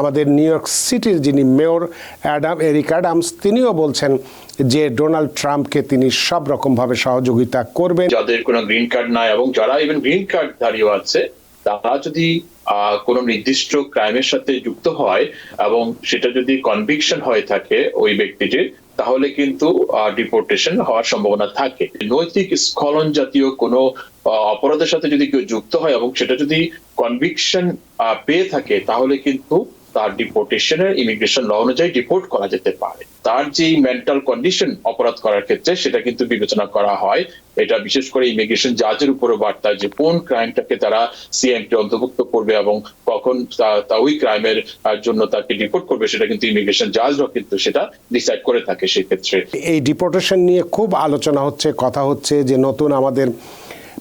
আমাদের new York সিটির যিনি মেয়র অ্যাডাম, এরিক অ্যাডামস, তিনিও বলছেন যে ডোনাল্ড ট্রাম্পকে তিনি সব রকমভাবে সহযোগিতা করবেন। যাদের কোনো গ্রিন কার্ড নাই এবং যারা ইভেন গ্রিন কার্ড ধারীয় আছে, তারা যদি কোনো নির্দিষ্ট ক্রাইমের সাথে যুক্ত হয় এবং সেটা যদি কনভিকশন হয়ে থাকে ওই ব্যক্তিটির, তাহলে কিন্তু ডিপোর্টেশন হওয়ার সম্ভাবনা থাকে। নৈতিক স্খলন জাতীয় কোনো অপরাধের সাথে যদি কেউ যুক্ত হয় এবং সেটা যদি কনভিকশন পেয়ে থাকে, তাহলে কিন্তু তার ডিপোর্টেশনের ইমিগ্রেশন ল অনুযায়ী ডিপোর্ট করা যেতে পারে। তার যে মেন্টাল কন্ডিশন অপরাধ করার ক্ষেত্রে সেটা কিন্তু বিবেচনা করা হয়। এটা বিশেষ করে ইমিগ্রেশন জাজের উপরে বার্তা যে কোন ক্রাইমটাকে তারা সিএমটি অন্তর্ভুক্ত করবে এবং কখন তা- ওই ক্রাইমের জন্য তাকে ডিপোর্ট করবে, সেটা কিন্তু ইমিগ্রেশন জাজরা কিন্তু সেটা ডিসাইড করে থাকে সেক্ষেত্রে। এই ডিপোর্টেশন নিয়ে খুব আলোচনা হচ্ছে, কথা হচ্ছে যে নতুন আমাদের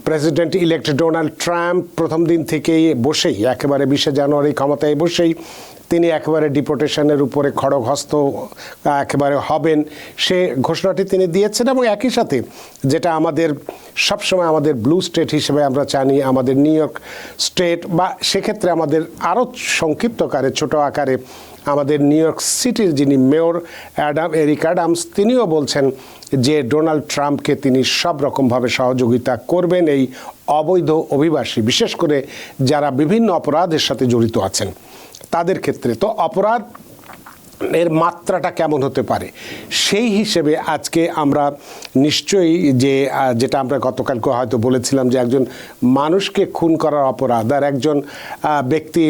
প্রেসিডেন্ট ইলেক্ট ডোনাল্ড ট্রাম্প প্রথম দিন থেকেই বসেই, একেবারে বিশে জানুয়ারি ক্ষমতায় বসেই তিনি একেবারে ডিপোর্টেশনের উপরে খড়গহস্ত, একেবারে হবেন। সে ঘোষণাটি তিনি দিয়েছেন এবং একই সাথে যেটা আমাদের সবসময় আমাদের ব্লু স্টেট হিসেবে আমরা জানি, আমাদের নিউ ইয়র্ক স্টেট বা সেক্ষেত্রে আমাদের আরও সংক্ষিপ্তকারে ছোট আকারে আমাদের নিউ ইয়র্ক সিটির যিনি মেয়র অ্যাডাম এরিক অ্যাডামস, তিনিও বলছেন যে ডোনাল্ড ট্রাম্পকে তিনি সব রকমভাবে সহযোগিতা করবেন এই অবৈধ অভিবাসী, বিশেষ করে যারা বিভিন্ন অপরাধের সাথে জড়িত আছেন। তাদের ক্ষেত্রে তো অপরাধ এর মাত্রাটা কেমন হতে পারে? সেই হিসেবে আজকে আমরা নিশ্চয়ই যে যেটা আমরা গতকালকে হয়তো বলেছিলাম যে, একজন মানুষকে খুন করার অপরাধ আর একজন ব্যক্তি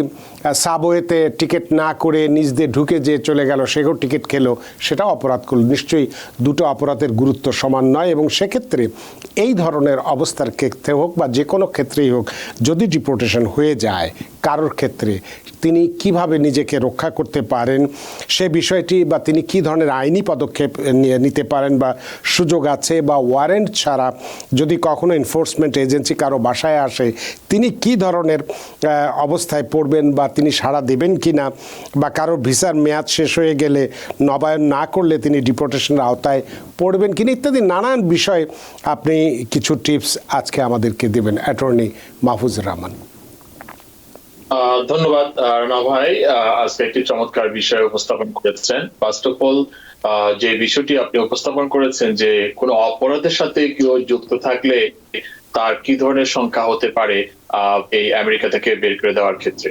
সাবওয়েতে টিকিট না করে নিজ দিয়ে ঢুকে যে চলে গেল, সেও টিকিট খেলো সেটা অপরাধ করল। নিশ্চয়ই দুটো অপরাধের গুরুত্ব সমান নয় এবং সেক্ষেত্রে এই ধরনের অবস্থার ক্ষেত্রে হোক বা যে কোনো ক্ষেত্রেই হোক, যদি ডিপোর্টেশন হয়ে যায় কারোর ক্ষেত্রে তিনি কীভাবে নিজেকে রক্ষা করতে পারেন, সে বিষয়টি বা তিনি কি ধরনের আইনি পদক্ষেপ নিতে পারেন বা সুযোগ আছে বা ওয়ারেন্ট ছাড়া যদি কখনো এনফোর্সমেন্ট এজেন্সি কারও বাসায় আসে, তিনি কি ধরনের অবস্থায় পড়বেন বা তিনি সাড়া দেবেন কি না বা কারোর ভিসার মেয়াদ শেষ হয়ে গেলে নবায়ন না করলে তিনি ডিপোর্টেশনের আওতায় পড়বেন কিনা ইত্যাদি নানান বিষয়ে আপনি কিছু টিপস আজকে আমাদেরকে দেবেন। অ্যাটর্নি মাহফুজুর রহমান। ধন্যবাদ রানা ভাই। আজকে একটি চমৎকার বিষয় উপস্থাপন করেছেন। ফার্স্ট অফ অল যে বিষয়টি আপনি উপস্থাপন করেছেন যে কোনো অপরাধের সাথে কেউ যুক্ত থাকলে তার কি ধরনের সংখ্যা হতে পারে এই আমেরিকা থেকে বের করে দেওয়ার ক্ষেত্রে।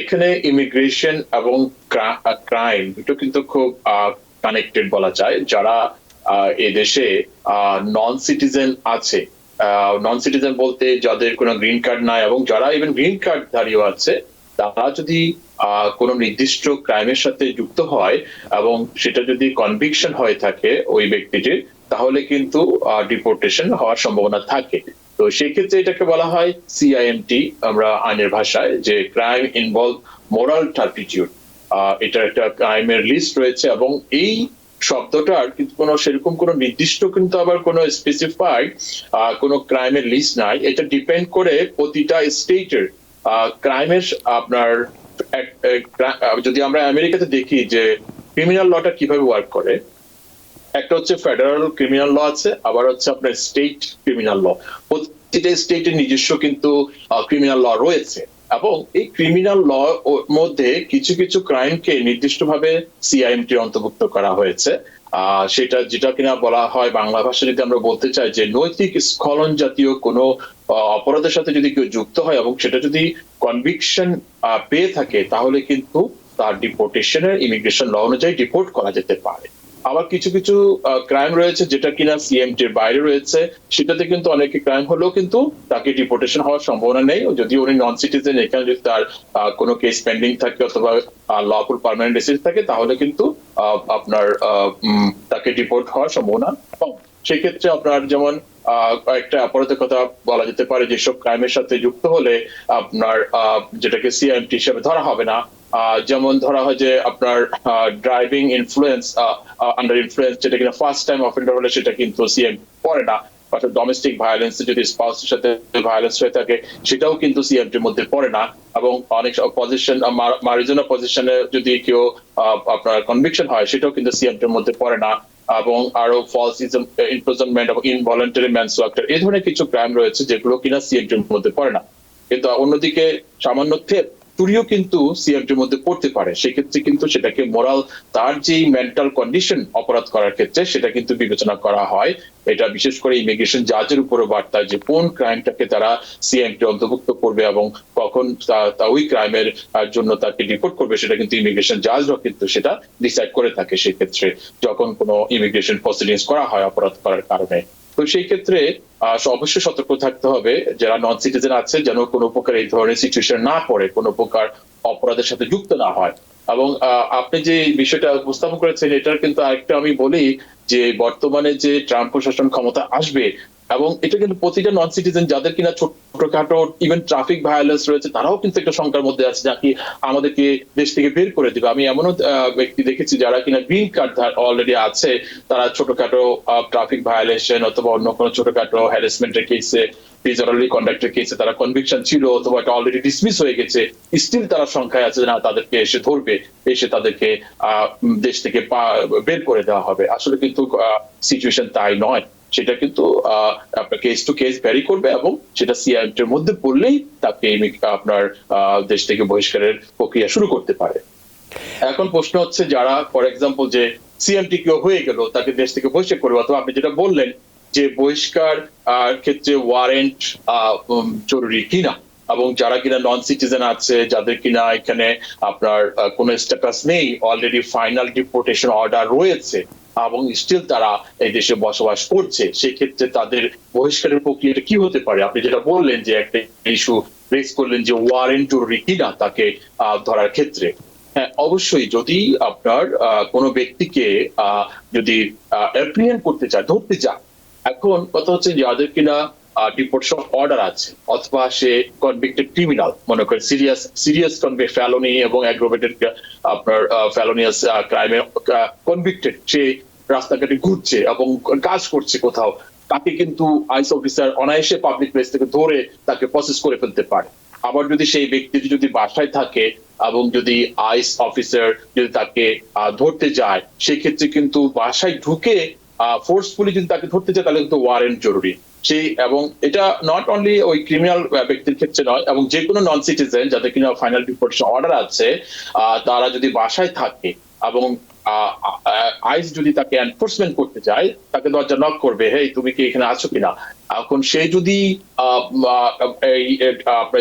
এখানে ইমিগ্রেশন এবং ক্রাইম দুটো কিন্তু খুব কানেক্টেড বলা যায়। যারা এদেশে নন সিটিজেন আছে নন সিটিজেন বলতে যাদের কোনো গ্রিন কার্ড নাই এবং যারা ইভেন গ্রিন কার্ড ধারীয় আছে, তারা যদি কোনো নির্দিষ্ট ক্রাইমের সাথে যুক্ত হয় এবং সেটা যদি কনভিকশন হয়ে থাকে ওই ব্যক্তিটির, তাহলে কিন্তু ডিপোর্টেশন হওয়ার সম্ভাবনা থাকে। তো সেক্ষেত্রে এটাকে বলা হয় সিআইএমটি আমরা আইনের ভাষায়, যে ক্রাইম ইনভলভ মোরাল টার্পিটিউড এটা একটা ক্রাইমের লিস্ট রয়েছে এবং এই শব্দটার কিন্তু কোনো সেরকম কোনো নির্দিষ্ট কিন্তু আবার কোনো স্পেসিফাইড কোনো ক্রাইমের লিস্ট নাই। এটা ডিপেন্ড করে প্রতিটা স্টেটের ক্রাইমের আপনার যদি আমরা আমেরিকাতে দেখি যে ক্রিমিনাল লটা কীভাবে ওয়ার্ক করে, একটা হচ্ছে ফেডারেল ক্রিমিনাল ল আছে, আবার হচ্ছে আপনার স্টেট ক্রিমিনাল ল প্রতিটা স্টেটের নিজস্ব কিন্তু ক্রিমিনাল ল রয়েছে। এবং এই ক্রিমিনাল ল মধ্যে কিছু কিছু ক্রাইমকে নির্দিষ্টভাবে সিআইএমটি অন্তর্ভুক্ত করা হয়েছে। সেটা যেটা কিনা বলা হয় বাংলা ভাষা যদি আমরা বলতে চাই যে নৈতিক স্খলন জাতীয় কোনো অপরাধের সাথে যদি কেউ যুক্ত হয় এবং সেটা যদি কনভিকশন পেয়ে থাকে, তাহলে কিন্তু তার ডিপোর্টেশনের ইমিগ্রেশন ল অনুযায়ী ডিপোর্ট করা যেতে পারে। আবার কিছু কিছু ক্রাইম রয়েছে যেটা কিনা সিএমটির বাইরে রয়েছে, সেটাতে কিন্তু অনেকে ক্রাইম হলেও কিন্তু তাকে ডিপোর্টেশন হওয়ার সম্ভাবনা নেই। যদি উনি নন সিটিজেন এখানে যদি তার কোনো কেস পেন্ডিং থাকে অথবা লফুল পার্মানেন্ট রেসিডেন্ট থাকে, তাহলে কিন্তু আপনার তাকে ডিপোর্ট হওয়ার সম্ভাবনা কম। সেক্ষেত্রে আপনার যেমন একটা অপরাধের কথা বলা যেতে পারে, যেসব ক্রাইমের সাথে যুক্ত হলে আপনার যেটাকে সিএমটি হিসেবে ধরা হবে না যেমন ধরা হয় যে আপনার ড্রাইভিং ইনফ্লুয়েন্স আন্ডার ইনফ্লুয়েন্স যেটা কিনা ফার্স্ট টাইম অফেন্ডার হলে সেটা কিন্তু সিএম পড়ে না। অর্থাৎ ডোমেস্টিক ভায়োলেন্স যদি স্পাউসের সাথে ভায়োলেন্স হয়ে থাকে, সেটাও কিন্তু সিএমটির মধ্যে পড়ে না। এবং অনেক পজিশন মারিজনা পজিশনে যদি কেউ আপনার কনভিকশন হয়, সেটাও কিন্তু সিএমটির মধ্যে পড়ে না। এবং আরও ফলস ইমপ্রিজনমেন্ট এবং ইনভলেন্টারি ম্যানসুয়াক্টার এই ধরনের কিছু ক্রাইম রয়েছে যেগুলো কিনা সিএমটির মধ্যে পড়ে না। কিন্তু অন্যদিকে সামান্য থেপ চুরিও কিন্তু সিএমটির মধ্যে পড়তে পারে। সেক্ষেত্রে কিন্তু সেটাকে মোরাল তার যেই মেন্টাল কন্ডিশন অপরাধ করার ক্ষেত্রে সেটা কিন্তু বিবেচনা করা হয়। এটা বিশেষ করে ইমিগ্রেশন জাজের উপরে বার্তা যে কোন ক্রাইমটাকে তারা সিএমটি অন্তর্ভুক্ত করবে এবং কখন তা- ওই ক্রাইমের জন্য তাকে রিপোর্ট করবে, সেটা কিন্তু ইমিগ্রেশন জাজরা কিন্তু সেটা ডিসাইড করে থাকে সেক্ষেত্রে, যখন কোনো ইমিগ্রেশন প্রসিডিংস করা হয় অপরাধ করার কারণে। তো সেই ক্ষেত্রে অবশ্যই সতর্ক থাকতে হবে যারা নন সিটিজেন আছে, যেন কোনো প্রকার এই ধরনের সিচুয়েশন না পড়ে, কোনো প্রকার অপরাধের সাথে যুক্ত না হয়। এবং আপনি যে বিষয়টা উপস্থাপন করেছেন, এটার কিন্তু আরেকটা আমি বলি যে, বর্তমানে যে ট্রাম্প প্রশাসন ক্ষমতা আসবে, এবং এটা কিন্তু প্রতিটা নন সিটিজেন যাদের কিনা ছোটখাটো ইভেন ট্রাফিক ভায়োলেন্স রয়েছে, তারাও কিন্তু একটা সংখ্যার মধ্যে আছে যা কি আমাদেরকে দেশ থেকে বের করে দিবে। আমি এমনও ব্যক্তি দেখেছি যারা কিনা গ্রিন কার্ড অলরেডি আছে, তারা ছোটখাটো ট্রাফিক ভায়োলেশন অথবা অন্য কোনো ছোটখাটো হ্যারাসমেন্টের কেসে ডিসঅর্ডারলি কন্ডাক্টের কেসে তারা কনভিকশন ছিল অথবা এটা অলরেডি ডিসমিস হয়ে গেছে স্টিল তারা সংখ্যায় আছে না, তাদেরকে এসে ধরবে, এসে তাদেরকে দেশ থেকে বের করে দেওয়া হবে। আসলে কিন্তু সিচুয়েশন তাই নয়। সেটা কিন্তু আপনার কেস টু কেস ভ্যারি করবে এবং সেটা সিআইএমটির মধ্যে পড়লেই তাকে আপনার দেশ থেকে বহিষ্কারের প্রক্রিয়া শুরু করতে পারে। এখন প্রশ্ন হচ্ছে যারা ফর এক্সাম্পল যে সিএমটি কেউ হয়ে গেল, তাকে দেশ থেকে বহিষ্কার করবে অথবা আপনি যেটা বললেন যে বহিষ্কার ক্ষেত্রে ওয়ারেন্ট জরুরি কিনা এবং যারা কিনা নন সিটিজেন আছে, যাদের কিনা এখানে আপনার কোনো স্ট্যাটাস নেই অলরেডি ফাইনাল ডিপোর্টেশন অর্ডার রয়েছে এবং স্টিল তারা এই দেশে বসবাস করছে, সেক্ষেত্রে তাদের বহিষ্কারের প্রক্রিয়াটা কি হতে পারে? আপনি যেটা বললেন যে একটা ইস্যু রেজ করলেন যে ওয়ারেন্ট জরুরি কিনা তাকে ধরার ক্ষেত্রে। হ্যাঁ অবশ্যই যদি আপনার কোনো ব্যক্তিকে যদি অ্যাপ্রিহেন্ড করতে চায়, ধরতে চায়, এখন কথা হচ্ছে যে যাদের কিনা ডিপোর্টেশন অর্ডার আছে, অথবা সে কনভিক্টেড ক্রিমিনাল মনে করেন সিরিয়াস সিরিয়াস কনভিক্ট ফ্যালোনি এবং অ্যাগ্রোভেটেড আপনার ফ্যালোনিয়াস ক্রাইমে কনভিক্টেড সে রাস্তাঘাটে ঘুরছে এবং কাজ করছে কোথাও, তাকে কিন্তু আইস অফিসার অনায়াসে পাবলিক প্লেস থেকে ধরে তাকে প্রসেস করে ফেলতে পারে। আবার যদি সেই ব্যক্তিটি যদি বাসায় থাকে এবং যদি আইস অফিসার যদি তাকে ধরতে যায়, সেক্ষেত্রে কিন্তু বাসায় ঢুকে ফোর্সফুলি যদি তাকে ধরতে চায় তাহলে কিন্তু ওয়ারেন্ট জরুরি। সেই, এবং এটা নট অনলি ওই ক্রিমিনাল ব্যক্তির ক্ষেত্রে নয়, এবং যে কোনো নন সিটিজেন যাদের কিনা ফাইনাল ডিপোর্টেশন অর্ডার আছে তারা যদি বাসায় থাকে এবং আইস যদি তাকে এনফোর্সমেন্ট করতে চায়, তাকে দরজা নক করবে, হেই, তুমি কি এখানে আছো কিনা? এখন সে যদি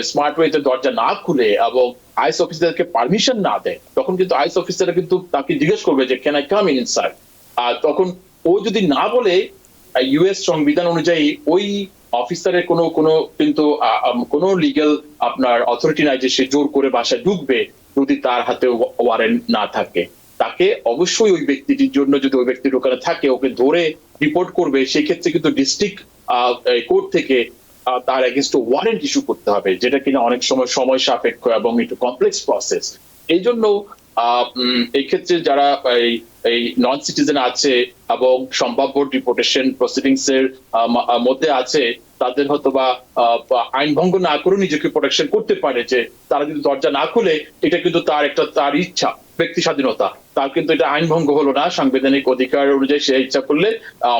স্মার্ট ওয়েতে দরজা না খুলে এবং আইস অফিসারকে পারমিশন না দেয়, তখন কিন্তু আইস অফিসার কিন্তু তাকে জিজ্ঞেস করবে যে আই কাম ইন ইনসাইড আর তখন ও যদি না বলে ইউএস সংবিধান অনুযায়ী ওই অফিসারের কোনো কোনো কিন্তু কোনো লিগ্যাল আপনার অথরিটি নাই যে সে জোর করে বাসায় ঢুকবে যদি তার হাতে ওয়ারেন্ট না থাকে। তাকে অবশ্যই ওই ব্যক্তিটির জন্য যদি ওই ব্যক্তির ওখানে থাকে ওকে ধরে রিপোর্ট করবে সেক্ষেত্রে কিন্তু ডিস্ট্রিক্ট কোর্ট থেকে তার এগেনস্ট ওয়ারেন্ট ইস্যু করতে হবে যেটা কিনা অনেক সময় সময় সাপেক্ষ এবং একটু কমপ্লেক্স প্রসেস এই জন্য আহ, উম, এই ক্ষেত্রে যারা এই নন সিটিজেন আছে এবং সম্ভাব্য ডিপোর্টেশন প্রসিডিংস এর মধ্যে আছে তাদের হয়তো বা আইন ভঙ্গ না করে নিজেকে প্রোটেকশন করতে পারে যে, তারা যদি দরজা না খুলে, এটা কিন্তু তার একটা, তার ইচ্ছা, ব্যক্তি স্বাধীনতা। তার কিন্তু এটা আইন ভঙ্গ হলো না। সাংবিধানিক অধিকার অনুযায়ী সে ইচ্ছা করলে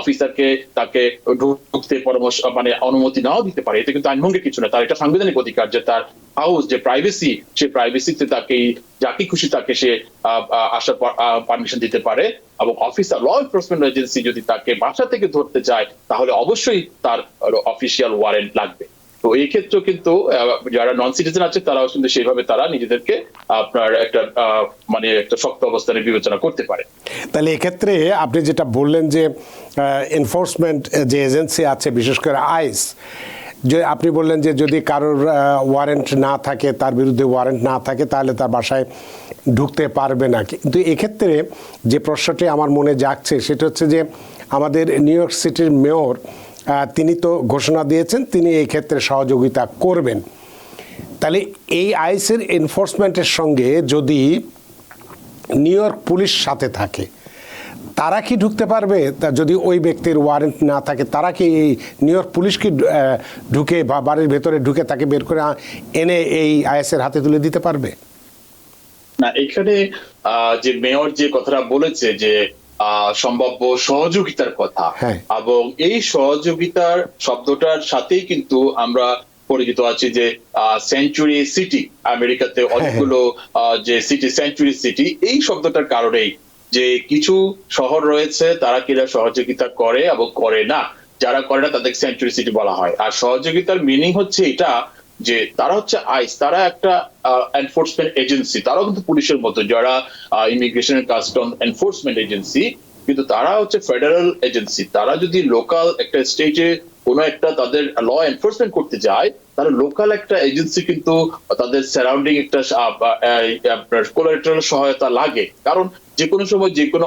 অফিসারকে তাকে ঢুকতে পরামর্শ মানে অনুমতি নাও দিতে পারে। এটা কিন্তু আইন ভঙ্গের কিছু না। তার এটা সাংবিধানিক অধিকার যে তার হাউস যে প্রাইভেসি সে প্রাইভেসিতে তাকে যাকে খুশি তাকে সে আসার পারমিশন দিতে পারে। এবং অফিসার ল এনফোর্সমেন্ট এজেন্সি যদি তাকে বাসা থেকে ধরতে চায়, তাহলে অবশ্যই তার অফিসিয়াল ওয়ারেন্ট লাগবে। তো এই ক্ষেত্রেও কিন্তু যারা নন সিটিজেন আছে, তারাও কিন্তু সেইভাবে তারা নিজেদেরকে আপনার একটা মানে একটা শক্ত অবস্থানে বিবেচনা করতে পারে। তাহলে এক্ষেত্রে আপনি যেটা বললেন যে এনফোর্সমেন্ট যে এজেন্সি আছে, বিশেষ করে আইস যে আপনি বললেন যে যদি কারোর ওয়ারেন্ট না থাকে, তার বিরুদ্ধে ওয়ারেন্ট না থাকে, তাহলে তার বাসায় ঢুকতে পারবে না। কিন্তু এক্ষেত্রে যে প্রশ্নটি আমার মনে জাগছে, সেটা হচ্ছে যে আমাদের নিউ ইয়র্ক সিটির মেয়র তিনি তো ঘোষণা দিয়েছেন, তিনি এই ক্ষেত্রে সহযোগিতা করবেন। তাহলে এই আইসের এনফোর্সমেন্টের সঙ্গে যদি নিউ ইয়র্ক পুলিশ সাথে থাকে, তারা কি ঢুকতে পারবে? তা যদি ওই ব্যক্তির ওয়ারেন্ট না থাকে, তারা কি এই নিউ ইয়র্ক পুলিশ কি ঢুকে বা বাড়ির ভেতরে ঢুকে তাকে বের করে এনে এই আইএসের হাতে তুলে দিতে পারবে? না এখানে যে মেয়র যে কথাটা বলেছে যে সম্ভাব্য সহযোগিতার কথা হ্যাঁ। এবং এই সহযোগিতার শব্দটার সাথেই কিন্তু আমরা পরিচিত আছে যে সেঞ্চুরি সিটি আমেরিকাতে অনেকগুলো আহ, যে সিটি সেঞ্চুরি সিটি এই শব্দটার কারণেই যে কিছু শহর রয়েছে তারা কিনা সহযোগিতা করে এবং করে না। যারা করে না তাদেরকে সেঞ্চুরি সিটি বলা হয়। আর সহযোগিতার মিনিং হচ্ছে এটা যে তারা হচ্ছে আইস তারা একটা এনফোর্সমেন্ট এজেন্সি তারাও কিন্তু পুলিশের মতো যারা ইমিগ্রেশন কাস্টম এনফোর্সমেন্ট এজেন্সি কিন্তু তারা হচ্ছে ফেডারেল এজেন্সি তারা যদি লোকাল একটা স্টেটে কোনো একটা তাদের ল এনফোর্সমেন্ট করতে যায় তারা লোকাল একটা এজেন্সি কিন্তু তাদের সারাউন্ডিং একটা সহায়তা লাগে। কারণ যে কোনো সময় যে কোনো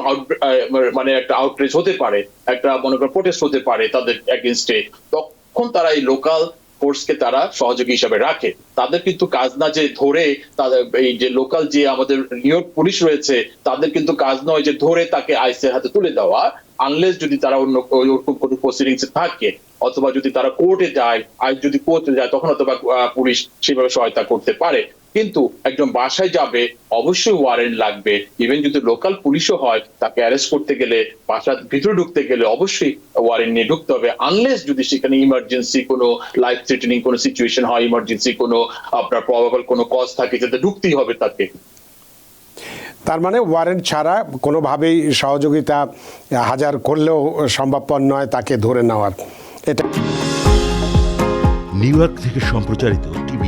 মানে একটা আউটরেজ হতে পারে, একটা মনে করেন প্রোটেস্ট হতে পারে তাদের এগেনস্টে তখন তারা এই লোকাল ফোর্সকে তারা সহযোগী হিসাবে রাখে। তাদের কিন্তু কাজ না যে ধরে তাদের এই যে লোকাল যে আমাদের নিয়োগ পুলিশ রয়েছে, তাদের কিন্তু কাজ নয় যে ধরে তাকে আইসের হাতে তুলে দেওয়া আনলেস যদি তারা অন্য ওরকম কোনো প্রসিডিংস থাকে, অথবা যদি তারা কোর্টে যায় আর যদি কোর্টে যায়, তখন অথবা পুলিশ সেভাবে সহায়তা করতে পারে। কিন্তু একজন বাসায় যাবে অবশ্যই ওয়ারেন্ট লাগবে। ইভেন যদি লোকাল পুলিশও হয় তাকে অ্যারেস্ট করতে গেলে বাসার ভিতরে ঢুকতে গেলে অবশ্যই ওয়ারেন্ট নিয়ে ঢুকতে হবে। আনলেস যদি সেখানে ইমার্জেন্সি কোনো লাইফ থ্রেটেনিং কোনো সিচুয়েশন হয় ইমার্জেন্সি কোনো আপনার প্রবাবল কোনো কজ থাকে যাতে ঢুকতেই হবে তাকে। তার মানে ওয়ারেন্ট ছাড়া কোনোভাবেই সহযোগিতা হাজার করলেও সম্ভবপর নয় তাকে ধরে নেওয়ার। এটা নিউ ইয়র্ক থেকে সম্প্রচারিত